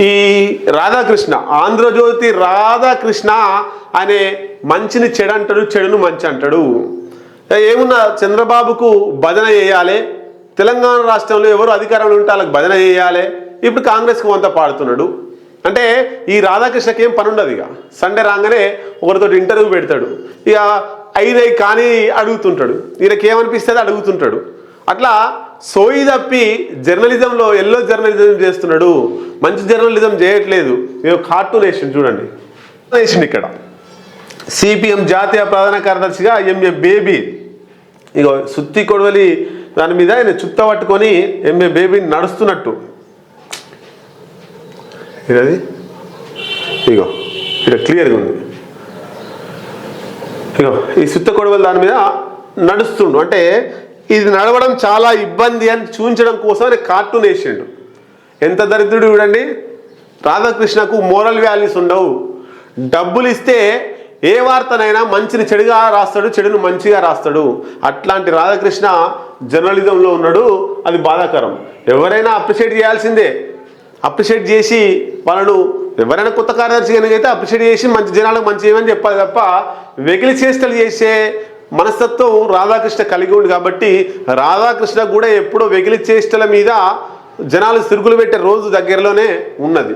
ఈ రాధాకృష్ణ ఆంధ్రజ్యోతి రాధాకృష్ణ అనే మంచిని చెడు అంటాడు చెడును మంచి అంటాడు. ఏమున్నా చంద్రబాబుకు భజన చేయాలి తెలంగాణ రాష్ట్రంలో ఎవరు అధికారంలో ఉంటే వాళ్ళకి భజన చేయాలి ఇప్పుడు కాంగ్రెస్కి వంత పాడుతున్నాడు. అంటే ఈ రాధాకృష్ణకి ఏం పని ఉండదు ఇక. సండే రాగానే ఒకరితో ఇంటర్వ్యూ పెడతాడు. ఇక అయినవి కానీ అడుగుతుంటాడు. ఈయనకి ఏమనిపిస్తుంది అడుగుతుంటాడు. అట్లా సోయి తప్పి జర్నలిజంలో ఎల్లో జర్నలిజం చేస్తున్నాడు. మంచి జర్నలిజం చేయట్లేదు. మేము కార్టూన్ వేసిండు చూడండి. వేసిండు ఇక్కడ. సిపిఎం జాతీయ ప్రధాన కార్యదర్శిగా ఎంఏ బేబీ ఇగో సుత్తి కొడవలి దాని మీద ఆయన చుత్త పట్టుకొని ఎంఏ బేబీని నడుస్తున్నట్టు. ఇది ఇగో ఇక్కడ క్లియర్గా ఉంది. ఇగో ఈ సుత్త కొడవలి దాని మీద నడుస్తుండు. అంటే ఇది నడవడం చాలా ఇబ్బంది అని చూపించడం కోసం కార్టూన్ వేసిండు. ఎంత దరిద్రుడు చూడండి. రాధాకృష్ణకు మోరల్ వాల్యూస్ ఉండవు. డబ్బులు ఇస్తే ఏ వార్తనైనా మంచిని చెడుగా రాస్తాడు చెడును మంచిగా రాస్తాడు. అట్లాంటి రాధాకృష్ణ జర్నలిజంలో ఉన్నాడు. అది బాధాకరం. ఎవరైనా అప్రిషియేట్ చేయాల్సిందే. అప్రిషియేట్ చేసి వాళ్ళను ఎవరైనా కొత్త కార్యదర్శి కనుక అయితే అప్రిషియేట్ చేసి మంచి జనాలకు మంచి చేయమని చెప్పాలి తప్ప వెకిలి చేష్టలు చేసే మనస్తత్వం రాధాకృష్ణ కలిగి ఉంది కాబట్టి రాధాకృష్ణ కూడా ఎప్పుడో వెగిలి చేష్టల మీద జనాలు సిరుగులు పెట్టే రోజు దగ్గరలోనే ఉన్నది.